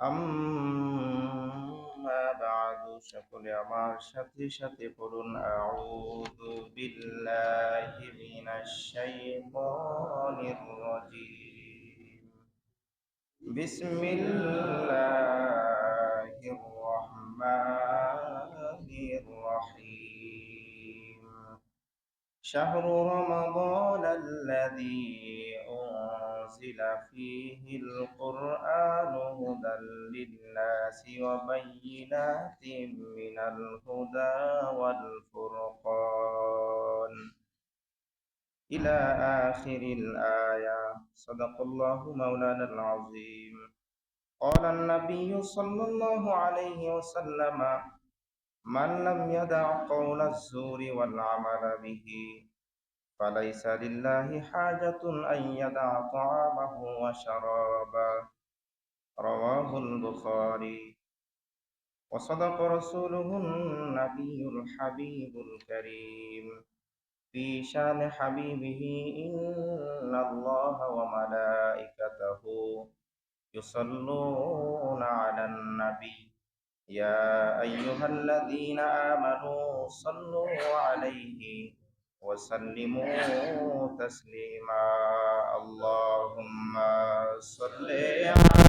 আম্মা বা'দু সকলে আমার সাথে সাথে পড়ুন আউযু বিল্লাহি মিনাশ শাইতানির রাজীম বিসমিল্লাহির রহমানির রহিম শাহরু রমাদান আল্লাযী أنزل فيه القرآن هدى للناس وبينات من الهدى والفرقان. إلى آخر الآية. صدق الله مولانا العظيم. قال النبي صلى الله عليه وسلم من لم يدع قول الزور والعمل به فليس لله حاجة أن يدع طعامه وشرابه. رواه البخاري. وصدق رسوله النبي الحبيب الكريم. في شان حبيبه إن الله وملائكته يصلون على النبي. يا أيها الذين آمنوا صلوا عليه وسلموا تسليما. اللهم صل على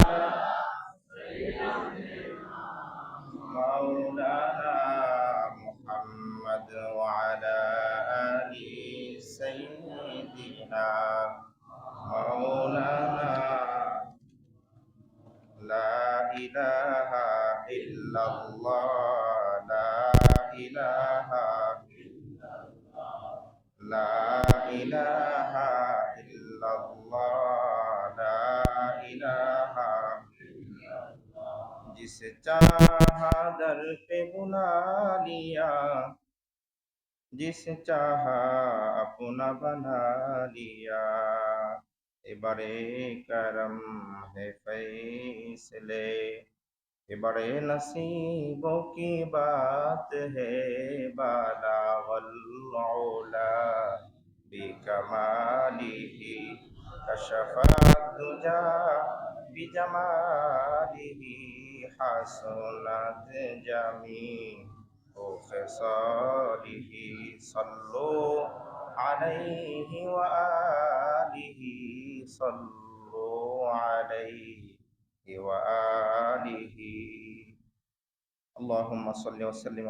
سيدنا مولانا. لا إله إلا الله. لا إله إلا الله لا إله إلا الله. لا إله إلا الله جس چاہا در پہ بنا لیا. جس چاہا اپنا بنا لیا بڑے کرم ہے فیصلے یہ بڑے نصیبوں کی بات ہے بالا والعلا بی کمالی ہی کشفات دجا بی جمالی ہی حسنت جمی وخصاله صلوا عليه وآله صلوا عليه وآله. اللهم صل وسلم